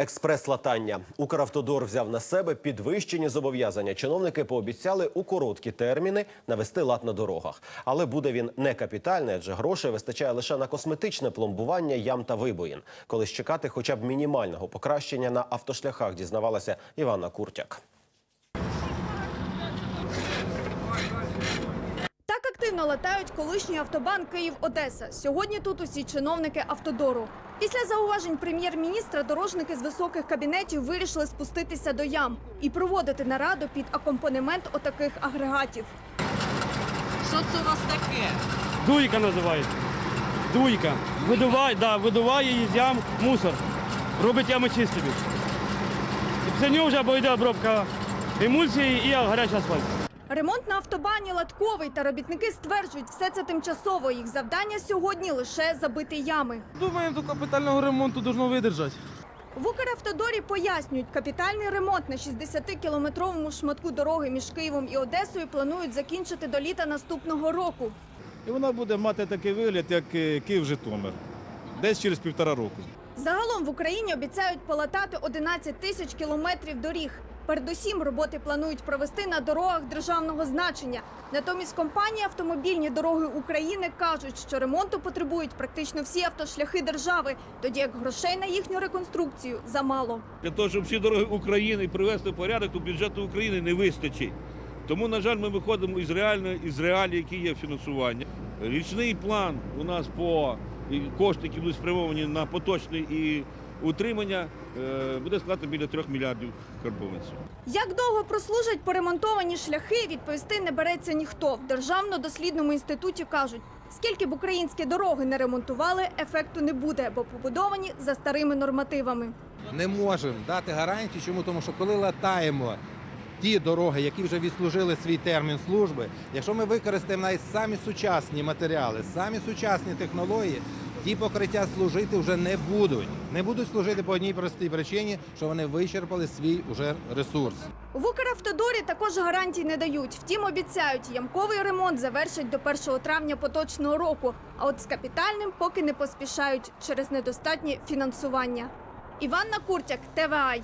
Експрес-латання. Укравтодор взяв на себе підвищені зобов'язання. Чиновники пообіцяли у короткі терміни навести лад на дорогах. Але буде він не капітальний, адже грошей вистачає лише на косметичне пломбування ям та вибоїн. Колись чекати хоча б мінімального покращення на автошляхах, дізнавалася Івана Куртяк. Активно латають колишній автобан Київ-Одеса. Сьогодні тут усі чиновники автодору. Після зауважень прем'єр-міністра дорожники з високих кабінетів вирішили спуститися до ям і проводити нараду під акомпанемент отаких агрегатів. Що це у вас таке? Дуйка називається. Дуйка. Видуває, да, видуває із ям мусор. Робить ями чистими. І після нього вже або йде обробка емульсії і гарячий асфальт. Ремонт на автобані латковий, та робітники стверджують, все це тимчасово. Їх завдання сьогодні лише забити ями. Думаємо, до капітального ремонту должно видержати. В Укравтодорі пояснюють, капітальний ремонт на 60-кілометровому шматку дороги між Києвом і Одесою планують закінчити до літа наступного року. І вона буде мати такий вигляд, як е, Київ-Житомир. Десь через півтора року. Загалом в Україні обіцяють полатати 11 тисяч кілометрів доріг. Передусім роботи планують провести на дорогах державного значення. Натомість компанії автомобільні дороги України кажуть, що ремонту потребують практично всі автошляхи держави, тоді як грошей на їхню реконструкцію замало. Для того, щоб всі дороги України привести в порядок, то бюджету України не вистачить. Тому, на жаль, ми виходимо із реалій, які є фінансування. Річний план у нас по кошти, які будуть спрямовані на поточне і утримання, е, буде складати біля 3 мільярдів карбованців. Як довго прослужать поремонтовані шляхи, відповісти не береться ніхто. В державно-дослідному інституті кажуть, скільки б українські дороги не ремонтували, ефекту не буде, бо побудовані за старими нормативами. не можемо дати гарантії. Чому? Тому що коли латаємо ті дороги, які вже відслужили свій термін служби, якщо ми використаємо навіть самі сучасні матеріали, самі сучасні технології, ті покриття служити вже не будуть. Не будуть служити по одній простій причині, що вони вичерпали свій уже ресурс. В Укравтодорі також гарантій не дають. Втім, обіцяють, ямковий ремонт завершать до 1 травня поточного року. А от з капітальним поки не поспішають через недостатнє фінансування. Іванна Куртяк, ТВАЙ.